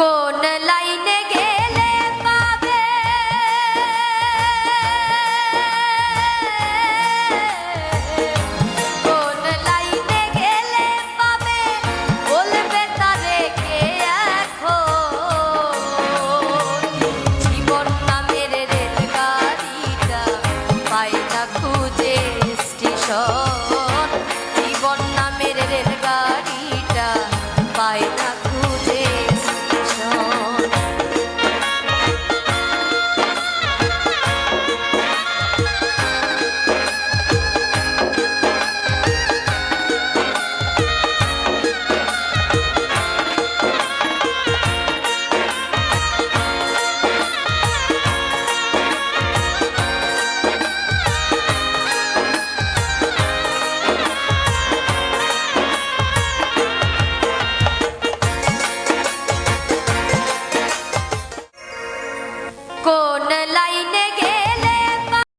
কোন লাইনে গেলে পাবে? কোন লাইনে গেলে পাবে? বলবে তারে কে এখন? জীবন নামের রেলগাড়িটা পাই না খুঁজে স্টেশন। con lại. Này.